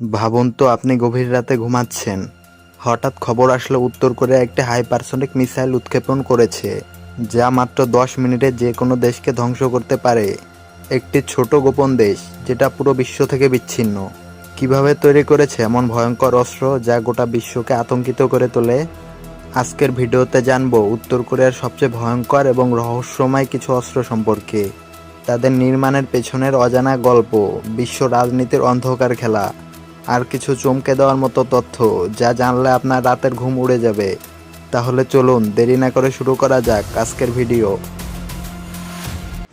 ভাবুন তো, আপনি গভীর রাতে ঘুমাচ্ছেন। হঠাৎ খবর আসলো উত্তর কোরিয়া একটি হাইপারসনিক মিসাইল উৎক্ষেপণ করেছে, যা মাত্র দশ মিনিটে যে কোনো দেশকে ধ্বংস করতে পারে। একটি ছোট গোপন দেশ, যেটা পুরো বিশ্ব থেকে বিচ্ছিন্ন। কীভাবে তৈরি করেছে এমন ভয়ঙ্কর অস্ত্র যা গোটা বিশ্বকে আতঙ্কিত করে তোলে? আজকের ভিডিওতে জানব উত্তর কোরিয়ার সবচেয়ে ভয়ঙ্কর এবং রহস্যময় কিছু অস্ত্র সম্পর্কে। তাদের নির্মাণের পেছনের অজানা গল্প, বিশ্ব রাজনীতির অন্ধকার খেলা আর কিছু চমকে দেওয়ার মতো তথ্য যা জানলে আপনার রাতের ঘুম উড়ে যাবে। তাহলে চলুন, দেরি না করে শুরু করা যাক আজকের ভিডিও।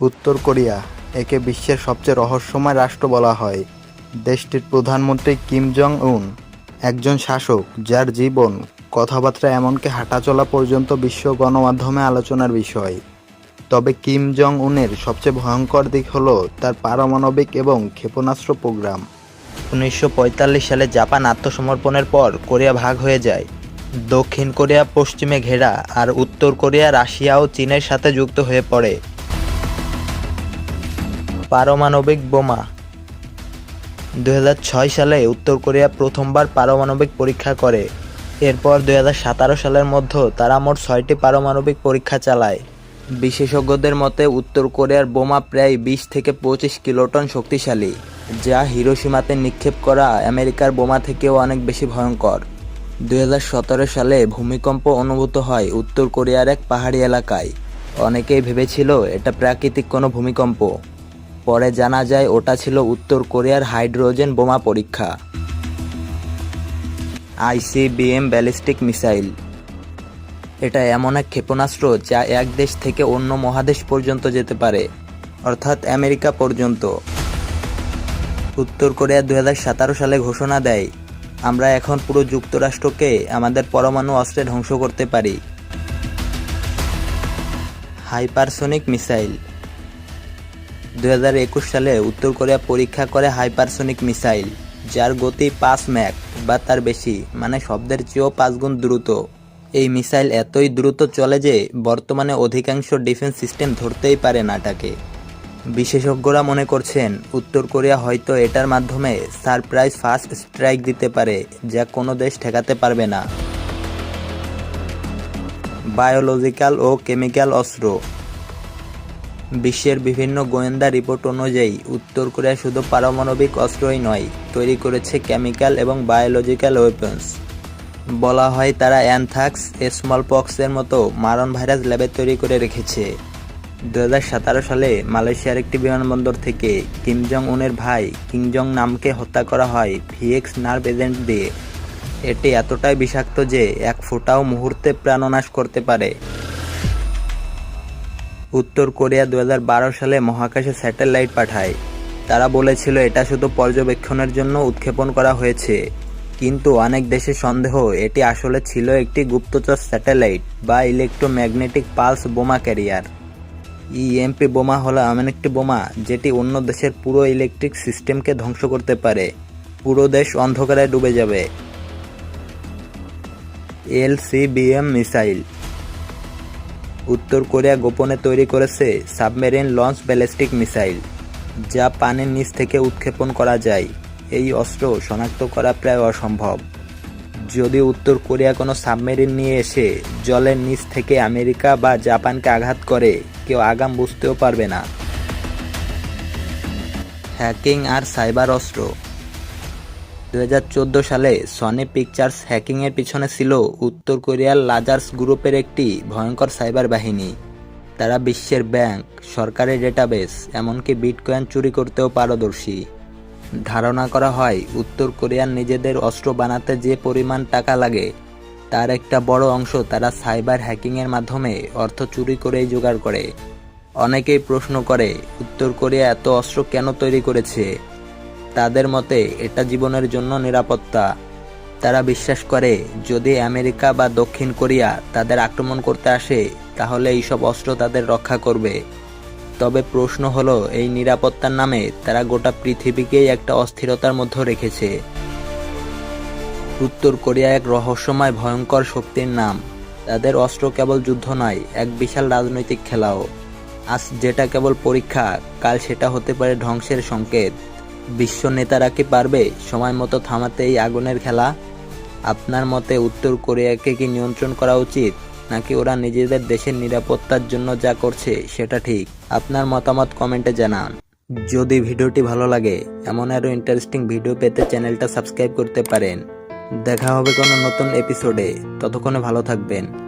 উত্তর কোরিয়া, একে বিশ্বের সবচেয়ে রহস্যময় রাষ্ট্র বলা হয়। দেশটির প্রধানমন্ত্রী কিম জং উন একজন শাসক যার জীবন, কথাবার্তা এমনকি হাঁটাচলা পর্যন্ত বিশ্ব গণমাধ্যমে আলোচনার বিষয়। তবে কিম জং উনের সবচেয়ে ভয়ঙ্কর দিক হলো তার পারমাণবিক এবং ক্ষেপণাস্ত্র প্রোগ্রাম। উনিশশো পঁয়তাল্লিশ সালে জাপান আত্মসমর্পণের পর কোরিয়া ভাগ হয়ে যায়। দক্ষিণ কোরিয়া, পশ্চিমে ঘেরা আর উত্তর কোরিয়া, রাশিয়া ও চীনের সাথে যুক্ত হয়ে পড়ে। পারমাণবিক বোমা। দু হাজার ছয় সালে উত্তর কোরিয়া প্রথমবার পারমাণবিক পরীক্ষা করে। এরপর দুই সালের মধ্যে তারা মোট ছয়টি পারমাণবিক পরীক্ষা চালায়। বিশেষজ্ঞদের মতে, উত্তর কোরিয়ার বোমা প্রায় বিশ থেকে পঁচিশ কিলোটন শক্তিশালী। যা হিরোসীমাতে নিক্ষেপ করা আমেরিকার বোমা থেকেও অনেক বেশি ভয়ঙ্কর। দু হাজার সতেরো সালে ভূমিকম্প অনুভূত হয় উত্তর কোরিয়ার এক পাহাড়ি এলাকায়। অনেকেই ভেবেছিল, এটা প্রাকৃতিক কোনো ভূমিকম্প। পরে জানা যায়, ওটা ছিল উত্তর কোরিয়ার হাইড্রোজেন বোমা পরীক্ষা। ICBM ballistic missile. এটা এমন এক ক্ষেপণাস্ত্র যা এক দেশ থেকে অন্য মহাদেশ পর্যন্ত যেতে পারে, অর্থাৎ আমেরিকা পর্যন্ত। উত্তর কোরিয়া দু হাজার সতেরো সালে ঘোষণা দেয়, আমরা এখন পুরো যুক্তরাষ্ট্রকে আমাদের পরমাণু অস্ত্রে ধ্বংস করতে পারি। Hypersonic missile. দুহাজার একুশ সালে উত্তর কোরিয়া পরীক্ষা করে হাইপারসোনিক মিসাইল, যার গতি পাঁচ ম্যাক বা তার বেশি মানে শব্দের চেয়েও পাঁচ গুণ দ্রুত। এই মিসাইল এতই দ্রুত চলে যে বর্তমানে অধিকাংশ ডিফেন্স সিস্টেম ধরতেই পারে না এটাকে। বিশেষজ্ঞরা মনে করছেন, উত্তর কোরিয়া হয়তো এটার মাধ্যমে সারপ্রাইজ ফার্স্ট স্ট্রাইক দিতে পারে, যা কোনো দেশ ঠেকাতে পারবে না। বায়োলজিক্যাল ও কেমিক্যাল অস্ত্র। বিশ্বের বিভিন্ন গোয়েন্দা রিপোর্ট অনুযায়ী, উত্তর কোরিয়া শুধু পারমাণবিক অস্ত্রই নয়, তৈরি করেছে কেমিক্যাল এবং বায়োলজিক্যাল ওয়েপন্স। বলা হয় তারা অ্যানথ্রাক্স স্মল পক্সের মতো মারণ ভাইরাস ল্যাবে তৈরি করে রেখেছে। দু সালে মালয়েশিয়ার একটি বিমানবন্দর থেকে কিম জং উনের ভাই কিং জং নামকে হত্যা করা হয় ভিএক্স নার্ভ এজেন্ট দিয়ে। এটি এতটাই বিষাক্ত যে এক ফোঁটাও মুহূর্তে প্রাণনাশ করতে পারে। উত্তর কোরিয়া দু হাজার বারো সালে মহাকাশে স্যাটেলাইট পাঠায়। তারা বলেছিল এটা শুধু পর্যবেক্ষণের জন্য উৎক্ষেপণ করা হয়েছে। কিন্তু অনেক দেশে সন্দেহ, এটি আসলে ছিল একটি গুপ্তচর স্যাটেলাইট বা ইলেকট্রোম্যাগনেটিক পালস বোমা ক্যারিয়ার। ইএমপি বোমা হলো এমন একটি বোমা যেটি অন্য দেশের পুরো ইলেকট্রিক সিস্টেমকে ধ্বংস করতে পারে। পুরো দেশ অন্ধকারে ডুবে যাবে। এলসিবিএম মিসাইল। উত্তর কোরিয়া গোপনে তৈরি করেছে সাবমেরিন লঞ্চ ব্যালিস্টিক মিসাইল, যা পানির নিচ থেকে উৎক্ষেপণ করা যায়। এই অস্ত্র শনাক্ত করা প্রায় অসম্ভব। যদি উত্তর কোরিয়া কোনো সাবমেরিন নিয়ে এসে জলের নিচ থেকে আমেরিকা বা জাপানকে আঘাত করে, কেউ আগাম বুঝতেও পারবে না। হ্যাকিং আর সাইবার অস্ত্র। দু হাজার চোদ্দ সালে সনি পিকচার্স হ্যাকিংয়ের পিছনে ছিল উত্তর কোরিয়ার লাজার্স গ্রুপের একটি ভয়ঙ্কর সাইবার বাহিনী। তারা বিশ্বের ব্যাংক সরকারের ডেটাবেস, এমনকি বিটকয়েন চুরি করতেও পারদর্শী। ধারণা করা হয়, উত্তর কোরিয়ার নিজেদের অস্ত্র বানাতে যে পরিমাণ টাকা লাগে, তার একটা বড় অংশ তারা সাইবার হ্যাকিংয়ের মাধ্যমে অর্থ চুরি করেই জোগাড় করে। অনেকেই প্রশ্ন করে, উত্তর কোরিয়া এত অস্ত্র কেন তৈরি করেছে? তাদের মতে, এটা জীবনের জন্য নিরাপত্তা। তারা বিশ্বাস করে, যদি আমেরিকা বা দক্ষিণ কোরিয়া তাদের আক্রমণ করতে আসে, তাহলে এইসব অস্ত্র তাদের রক্ষা করবে। তবে প্রশ্ন হলো, এই নিরাপত্তার নামে তারা গোটা পৃথিবীকেই একটা অস্থিরতার মধ্যে রেখেছে। উত্তর কোরিয়া এক রহস্যময়, ভয়ঙ্কর শক্তির নাম। তাদের অস্ত্র কেবল যুদ্ধ নয়, এক বিশাল রাজনৈতিক খেলাও। আজ যেটা কেবল পরীক্ষা, কাল সেটা হতে পারে ধ্বংসের সংকেত। বিশ্ব নেতারা কি পারবে সময় মতো থামাতে এই আগুনের খেলা? আপনার মতে উত্তর কোরিয়াকে কি নিয়ন্ত্রণ করা উচিত? নাকি ওরা নিজেদের দেশের নিরাপত্তার জন্য যা করছে সেটা ঠিক? আপনার মতামত কমেন্টে জানান। যদি ভিডিওটি ভালো লাগে, এমন আরও ইন্টারেস্টিং ভিডিও পেতে চ্যানেলটা সাবস্ক্রাইব করতে পারেন। দেখা হবে কোনো নতুন এপিসোডে ততক্ষণে ভালো থাকবেন।